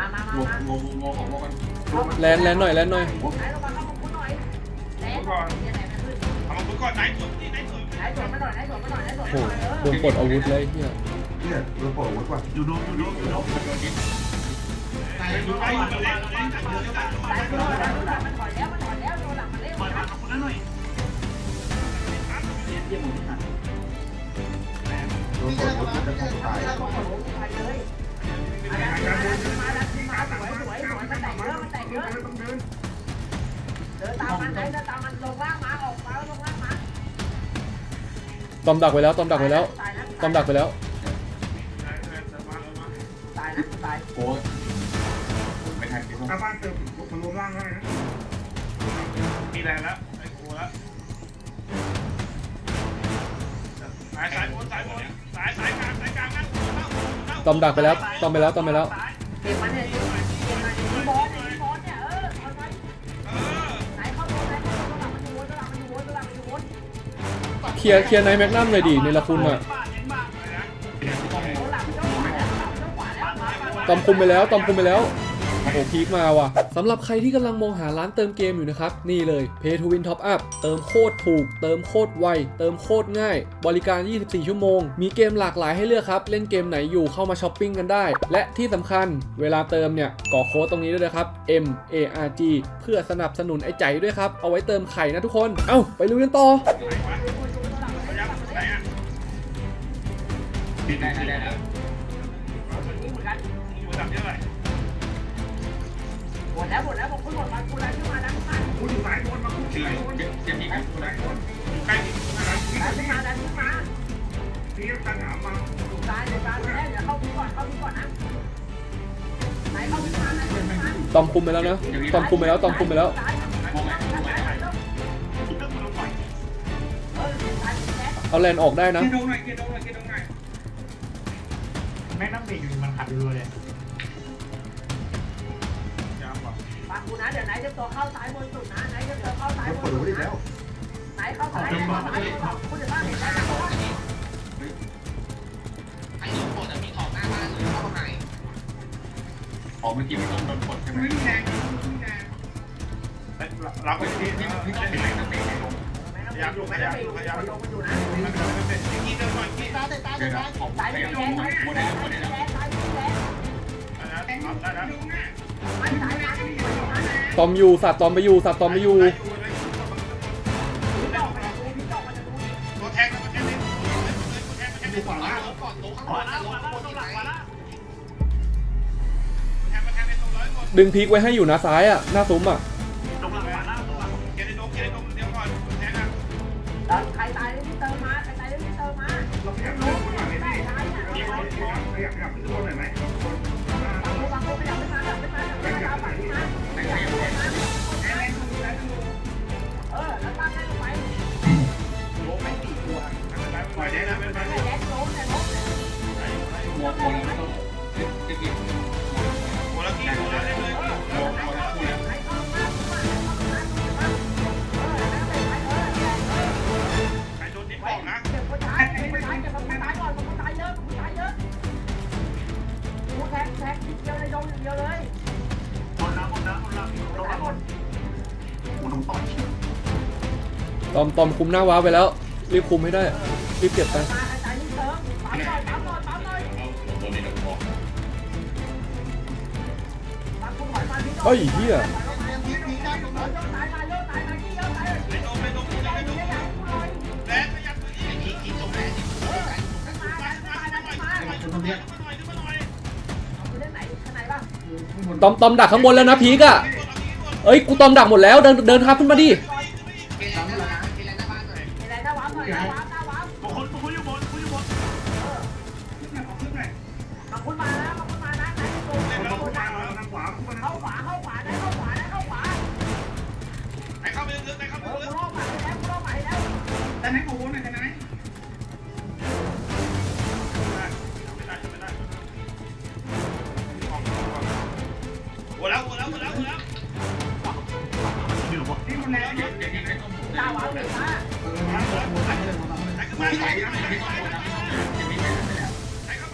มามามาโง่มาโง่โง่ของโง่กันแลนแลนหน่อยแลนหน่อยไหนลงมาเข้ามาคุณหน่อยแลนยังไงมันขึ้นเอามาคุยก่อนไหนสวนนี่ไหนสวนไหนสวนมาหน่อยไหนสวนมาหน่อยไหนสวนโอ้มาโหหน่อยเออ โดนปลดอาวุธเลยเฮียเนี่ยเราปล่อยอาวุธว่ะอยู่โดมอยู่โดมอยู่โดมโดนยิงไหนดูไปอยู่กันเล่นเล่นกันเล่นกันไหนสวนมาหน่อยมันถอยแล้วมันถอยแล้วโดนหลังมันเร็วปล่อยนะมาคนนั้นหน่อยโดนปล่อยอาวุธมันจะต้องตายโอ้โหไปเลยดันขึ้นมาดันขึ้นมาสวยสวยสวยมันแตกเยอะมันแตกเยอะต้องเดินเดินตามมันไหนเดินตามมันลง ตอมดักไปแล้วตอมดักไปแล้วตอมดักไปแล้วตายนะตายโอ้ยไม่ทันคิดว่าถ้าบ้านเติมมันรวมร่างได้นะมีแรงแล้วไอ้โคแล้วสายสายบนสายบนสายสายกลางสายกลางนั่ง ตอมดักไปแล้วตอมไปแล้วตอมไปแล้วเก็บมันเนี่ยเก็บมันที่บอสเนี่ยที่บอสเนี่ยเออเอาไปเออไหนเข้าตัวไหนเข้าตัวหลังมันอยู่วนตัวหลังมันอยู่วนตัวหลังมันอยู่วนเคลียร์เคลียร์ไนแม็กนัมเลยดิในละคุณอะตอมคุมไปแล้วตอมคุมไปแล้ว โอ้โหพีคมาว่ะสำหรับใครที่กำลังมองหาร้านเติมเกมอยู่นะครับ นี่เลย Pay to Win Top Up เติมโคตรถูก เติมโคตรไว เติมโคตรง่าย บริการ 24 ชั่วโมง มีเกมหลากหลายให้เลือกครับ เล่นเกมไหนอยู่เข้ามาช้อปปิ้งกันได้ และที่สำคัญเวลาเติมเนี่ยกรอกโค้ดตรงนี้ด้วยนะครับ M A R G เพื่อสนับสนุนไอ้ใจด้วยครับ เอาไว้เติมไข่นะทุกคน เอ้าไปลุยกันต่อได้ได้แล้วหม ดแล้วหมดแล้วผมคุณหมดมาคุณอะไรขึ้นมาดันขึ้นมากูอยู่สายบนมากูสี่สายบนเจ็ดเจ็ดที่กันสายบนดันขึ้นมาดันขึ้นมาเตรียมกันหามาถูกตายเดี๋ยวตายแล้วเดี๋ยวเข้าพีก่อนเข้าพีก่อนนะไหนเข้าพีมาไหนเข้าพีมาตอมคุมไปแล้วนะตอมคุมไปแล้วตอมคุมไปแล้วมองไหมมองไหมเออตายแล้เอาแลนออกได้นะเกดงหน่อยเกดงหน่อยเกดงหน่อยแม่งน้ำเบรกอยู่มันขัดรัวเลย เดี๋ยวไหนจะตัวเข้าซ้ายบนสุดนะไหนจะตัวเข้าซ้ายเราบปล่อนยสุอาวุธดได้นะแล้วไหนเข้าซ้ายไหนเข้าซ้ายคุณจะบ้านเห็นได้ไหมไอ้ลูกบอลมีออกหน้าบ้านหรือเข้าไหนออกเมื่อกี้ไม่ต้องโดนกดใช่ไหมไม่มีแรงไม่มีแรงรับไปที่นี่นี่มันนี่พี่ต้องเป็นไรตั้งแต่ลงอยากอยู่ไหมอยากอยู่อยากอยู่อยู่นะมันเป็นเป็นกี่เดินก่อนกี่ตาแต่ตาเดี๋แต่ยวนะตาของซ้ายพไม่ยายามแรงลงซ้ายหมไม่ดแรแล้วหมดแล้วงซ้ายไม่แรงซ้ายไม่แรงได้แล้วดูหน้า ตอมอยู่สัตว์ตอมไปอยู่สัตว์ตอมไปอยู่ดึงพีคไว้ให้อยู่นะซ้ายอะหน้าซุ้มอะาดันมาหน่อยขึ้นมาหน่อยขึ้นมาหน่อยเอาเล่นไหนข้างในบ้างตอมตอมดักข้างบนแล้วนะพีกอะเอ้ย กูตอมดักหมดแล้ว เดินเดินทับขึ้นมาดิ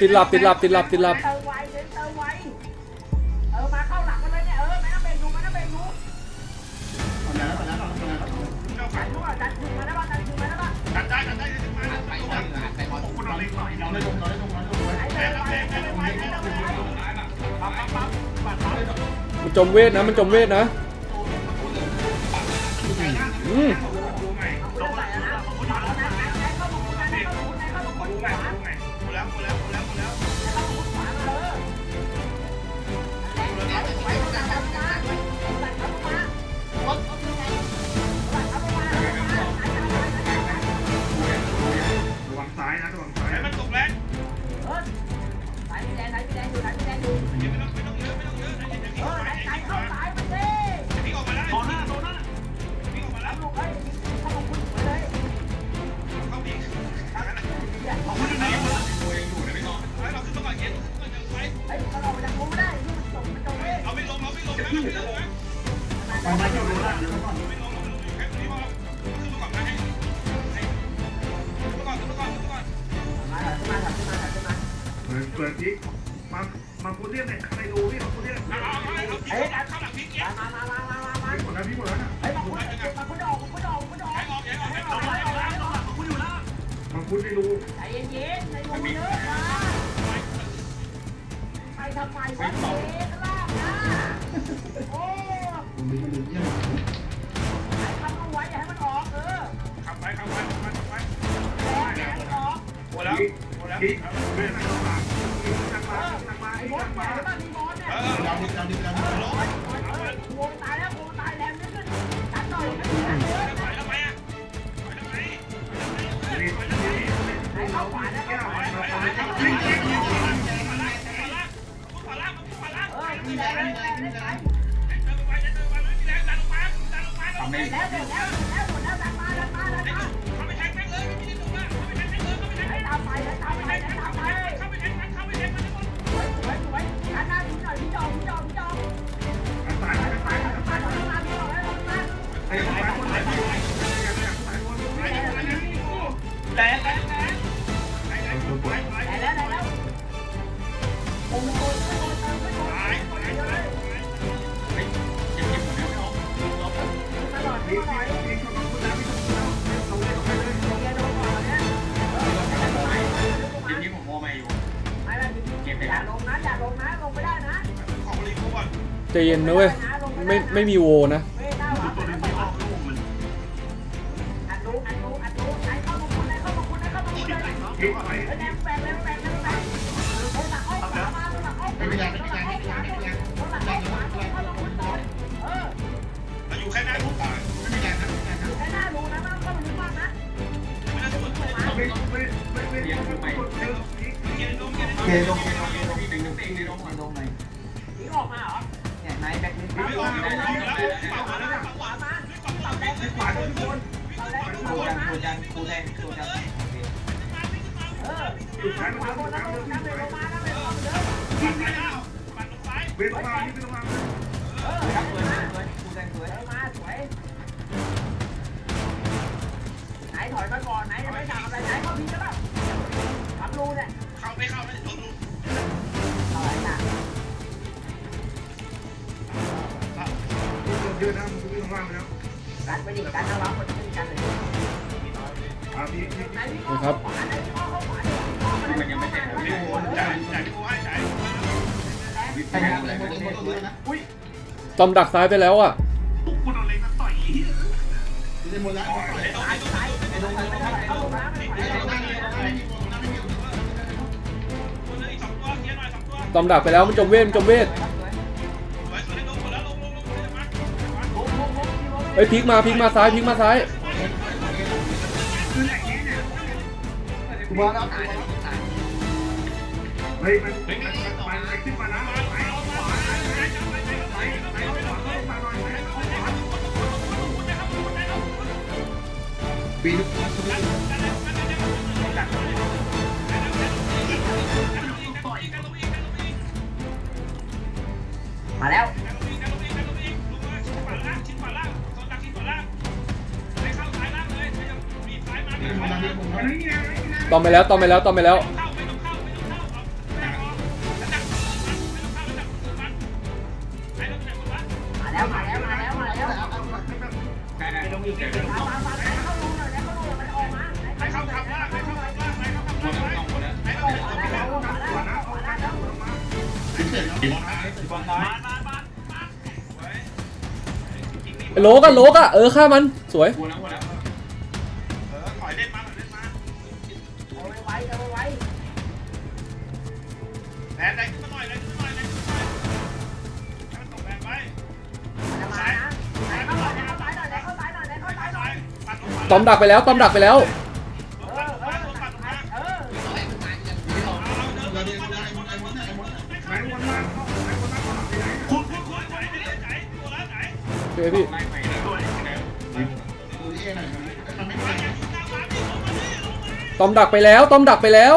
ติดหลับติดหลับติดหลับติดหลับ เติมไวเติมไวเออมาเข้าหลังกันเลยเนี่ยเออแม่น้ำเบงดูแม่น้ำเบงดูเอาแล้วเอาแล้วเอาแล้วเจ้าจัดดูอะจัดถึงมาได้ป่ะจัดถึงมาได้ป่ะจัดได้จัดได้ถึงมไปไปไปพอคุณเอาเล็กหน่อยเราเราเลได้ยลงเราได้ลงเราได้ลงไว้ไอ้เบงไอ้เบงไอ้เบงไอ้เบงปั๊บปั๊บปั๊บปั๊บปั๊บมันจมเวทนะ มันจมเวทนะ ดูไงดูใส่นะไหนเมันมาอยู่โดนหน้าเดี๋ยวก่อนเราไม่ลงเราไม่ลงอ ยู่แค่นี้พอขึ้นมาก่อนนะให้ขึ้นมาก่อนขึ้นมาก่อนขึ้นมาก่อนมาขึ้นมาขึ้นมาขึ้นมาเปิดเปิดอีกมามาพูดเรียกเนี่ยใครดูพี่มาพูดเรียกเอาเอาเอาเอาพี่เข้าหลังพี่เกี้ยมามามามามามาพี่หมดแล้วพี่หมดแล้วนะไอ้มาคุณมาคุณออกคุณออกคุณออกแข่งออกแข่งออกแข่งออออกกออกออกคุณอยู่หน้ามาพูดไม่รู้ใจเย็นๆใจเย็นๆมาไปทำไมวะเจ๊ล่างนะโอ้ผมมีมันเยี่ยมไอ้ทำเอาไว้อย่าให้มันออกเออขับไปขับไปขับไปขับไปแล้วอย่าให้มันออกหมดแล้วหมดแล้วอีกไม่ไม่ต้องมาอีกนักเอมาอนักมาไอ้อีกบอนัลกเนี่มายไอ้บ้านมีบอลเนี่ยเออเราดิเราดิเราดิโอ้ตายแล้วโอ้ตายแล้วนี่ขึ้นตัดหน่อยตัดเลยไปทำไมอะไปทำไมนี่นี่ไอ้เข้าขวานะเข้าขวาขวาล่างขวาล่างขวาล่างขวาล่างเออมีแรงมีแรงมีแรงเดันลงม กอ้อยขวาหลักอ้อยขวาเข้ามาคุณต่อเออเราอยู่แค่หน้ากูตายไม่มีแรงนะไม่มีแรงนะอ้หน้าดูนะไม่ต้องเข้าลึกมาไม่ได้สุดไม่ไม่ไม่ไม่เรียนรู้ไม่เยอะนี่เกียร์ลงเกียร์ลงเกลงเกลงเกลงพี่หนึ่งหนึ่งเอนลงลงไหนหนีออกมาเหรอ เนี่ยนายแบ็คลิสต์ไม่ออกแล้วแล้วฝั่งขวาแล้วขวามาฝั่งขวาตับแรงขึ้นขวาโดนโดนตับแรงขึ้นโคขวาจันมาโคจันโคแดงโคจันเออขวาขวาโดนแล้วโดนน้ำเลยลงมาน้ำเลยลงมาเด้อฝั่งซ้ายแล้วฝั่งตรงซ้ายเว้นมานี่เป็นมาเออครับเสวยสวยโคแดงสวยดินมาสวยไหนถอยมาก่อนไหนจะไม่ทำอะไรไหนเข้าพีจะแบบทำรูเนี่ยเข้าไม่เข้าไม่โดนลุก เยอะนะมันวิ่งล่างแล้วกันไปดิกันนะเราคนที่กันเลยอ่าพี่พี่ไหนพี่ข้อเข้าขวาไหนพี่ข้อเข้าขวาเนี่ยพี่ข้อมันยังไม่เสร็จเลยจ่ายจ่ายกูให้จ่ายใช่ครับเลยหมดเลยหมดเลยนะตอมดักซ้ายไปแล้วอะคุณเอาเล็กมาต่อยเลยหมดแล้วไอ้ตรงไอ้ตรงซ้ายไอ้ลงไปไม่ได้เข้าลงน้ำไม่ไหวไอ้แล้วตรงนั้นไอ้ตรงนั้นไม่มีคนนึงอีกสองตัวเกียร์หน่อยสองตัวตอมดักไปแล้วมันจมเวทมันจมเวท ลงเอ้ยพลิกมาพลิกมาซ้ายพลิกมาซ้ายเฮ้ยมันมันมันมันขึ้นมานะไปไปไปไปขวาเข้ามาหน่อยไปขวาปีน ต่อไปแล้วต่อไปแล้วต่อไปแล้วโลกอะโลกอะเออฆ่ามันสวย กูแล้วกูแล้ว ตอมดักไปแล้วตอมดักไปแล้วตอมดักไปแล้วตอมดักไปแล้ว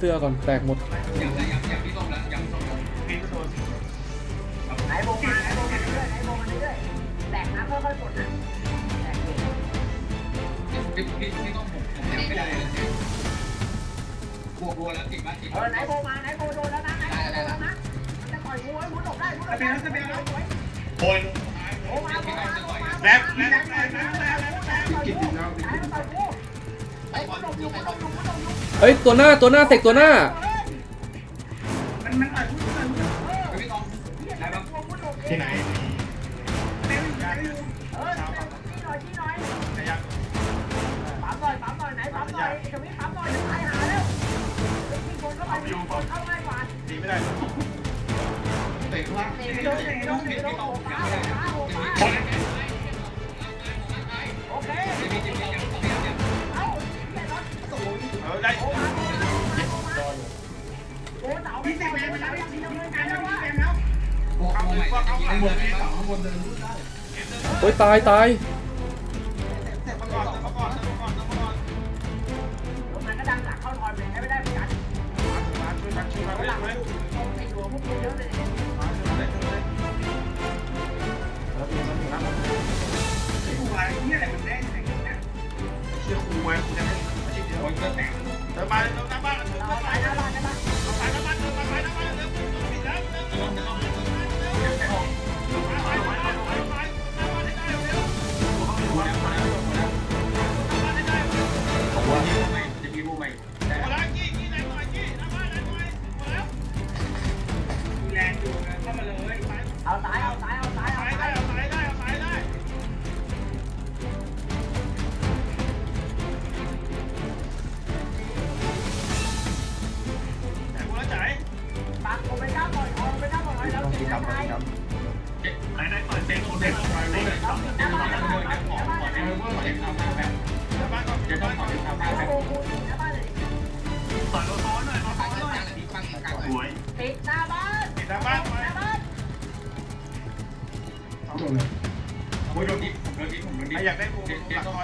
สื้อก่อนแตกหมดไก่อนแหนโบมาไหนโบโดนแล้วนะไหนโบมัจะต่อยกูไอ้มุดหลบได้มุดหลบได้โบมาโบมาโบมาแรปแเฮ้ยตัวหน้าตัวหน้าเสกตัวหน้า มันมันอ่านพูดอ่านพูดที่ไหนตีไม่ได้เตะล่างเตะลงเตะลงเตะลง เดินโอ้ยตายตาย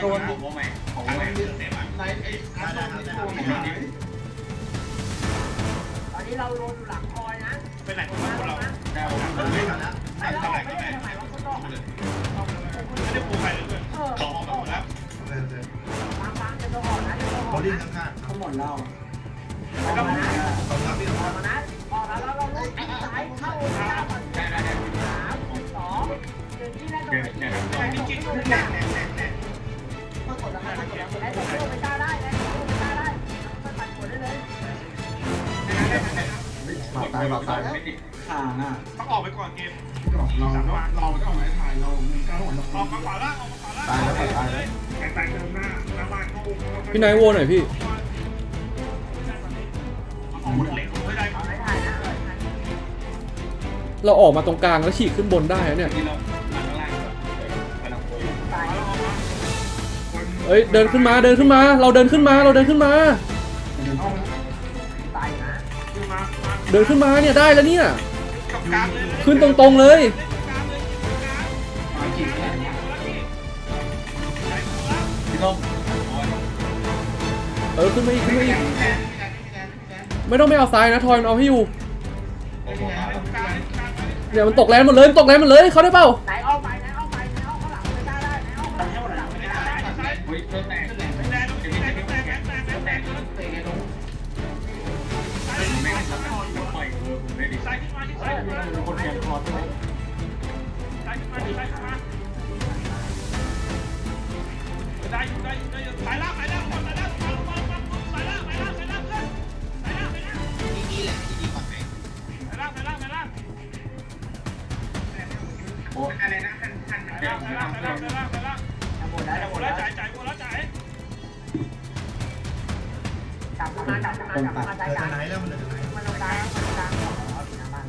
โดนผมว่าไหมผมว่าไหมไลท์ไอ้ไอ้ตัวนี่ตอนนี้เราโดนอยู่หลังคอยนะเป็นไหนของเราได้ผมไม่ทำแล้วไม่ทำอะไรก็ไม่ไม่ได้ปูใครเลยเอนขาออกหมดแล้วบางจะโดนหอดนะจะโดนหอดนะเขาหมดเราแล้วก็มานะมานะออกแล้วเราลุกซ้ายเข้าสามสองหนึ่งที่แรกตรงนี้ บาดตายบาดตายแล้ห่างอะต้องออกไปก่อนเกมหอเราเราเราต้องไหนถ่ายเรามีก้าวหัวออกมาขล้างออกมาขล่าตายแล้วตายแล้วต่ยเติมหน้าหน้าบ้านเขาพี่นายโวหน่อยพี่เราออกมาตรงกลางแล้วฉีกขึ้นบนได้เนี่ย เอ้ยเดินขึ้นมาเดินขึ้นมา เราเดินขึ้นมาเราเดินขึ้นมา เดินขึ้นมาเนี่ยได้แล้วเนี่ย ขึ้นตรงๆเลยกลางเลยกลางมาจีบอองโอยเออขึ้นมาอีกขึ้นมาอีกไม่ต้องไม่เอาซ้ายนะทอยมันเอาให้อยู่เนี่ยมันตกแรงหมดเลยมันตกแรงหมดเลยเขาได้เปล่าไหนออกไปางสายล่างสายล่างหมดแล้วจ่ายหหมมดดแล้แล้ววจ่ายจ่ายหมดแล้วจ่ายกลับมากลับมากลับมาใจกลางไหนแล้วมันไหนมันลงกลางมันลงกลางของเราอยู่หน้าบ้าน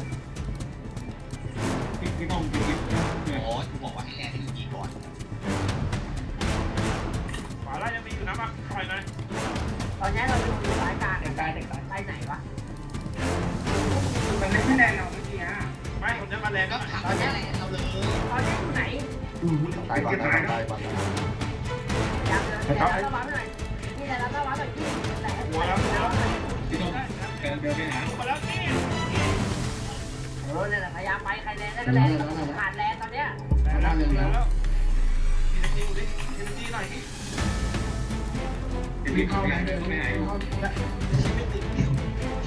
พี่พี่ต้องพี่โอ้กูบอกว่าให้แลนด์ที่ดีก่อนขวาล่ายังมีอยู่นะมาต่อยหน่อยตอนนี้เราอยู่สายกลางเด็กตายเด็กตายไปไหนวะมันไม่แรงเราเมื่อกี้ฮะไม่คนนี้มาแรงก็ตอนนี้ เราเลยตอนนี้อยู่ไหนตายก่อนตายก่อนตายก่อนอยากเดินที่ไหนแล้วบ้านหน่อยที่ไหนแล้วบ้านหน่อยที่ไหนหัวแล้วหัวแล้วพี่ต้องเดินเดินไปหามาแล้วนี่เออเนี่ยพยายามไปใครแรงได้ก็แรงขาดแรงตอนเนี้ยแล้วแล้วทีนี้ดิทีนี้หน่อยนี่เดี๋ยวพี่เข้าไปเดินไปไหน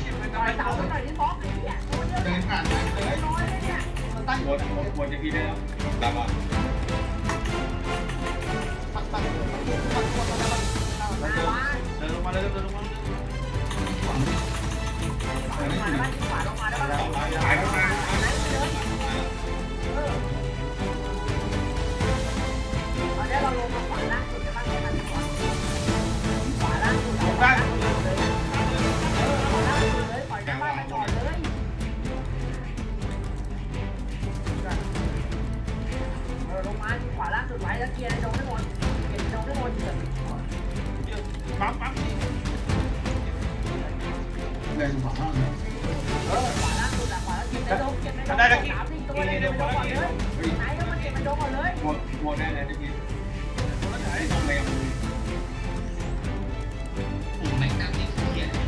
ชิมไปต่ต่ออยยเสาเสาหน่อยที่บล็อกไอ้เนี่ยตัวเดียวเดินผ่านไปเลยน้อยเลยเนี่ย ตั้งวนวนจะพี่ได้แล้วตามมาปักปักปักปักปักหน้าบ้านเดินลงมาเลยเดินลงมาเลยขวาบ้านขวาลงมาได้ป่ะตายเข้ามาต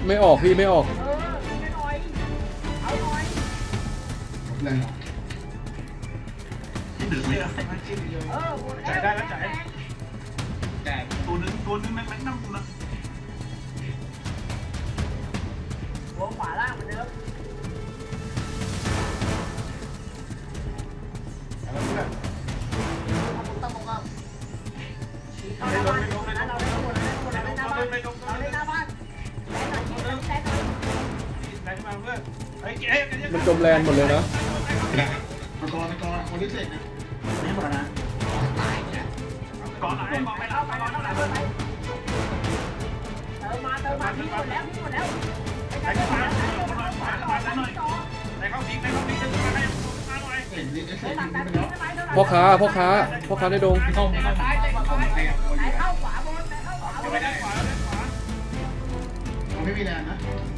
ไม่ออกพี่ไม่ออก เออไม่น่อยเอาหน่อยแรงที่ดึกเออหมดแล้วจ่ายได้แล้วจ่าย แต่ตัวนึงตัวนึงแม่งแม็กนั่งอยู่นะหัวขวาล่าง อนไอ้เก๋มันจมแรงหมดเลยนะมังกรมังกรคนที่เสร็จนะไม่หมดนะก่อนไหนบอกไปแล้วไปก่อนเท่าไหร่เพื่อนไปเติมมาเติมมาพี่หมดแล้วพี่หมดแล้วไหนเข้ามาหน่อยขวาขวาหน่อยไหนเข้าทิ้งไหนเข้าทิ้งจะมาให้มาหน่อยเสร็จนี่เสร็จตัดนี่ตัดไปแล้วใช่ไหมเท่าไหร่พ่อค้าพ่อค้าพ่อค้าในดงพี่ต้องพี่ต้องตายใจขวาไปกับคนไหนเดียวเข้าขวาบนไหนเข้าขวาบไม่นได้ขวาแล้วขวามันไม่มีแรงนะเ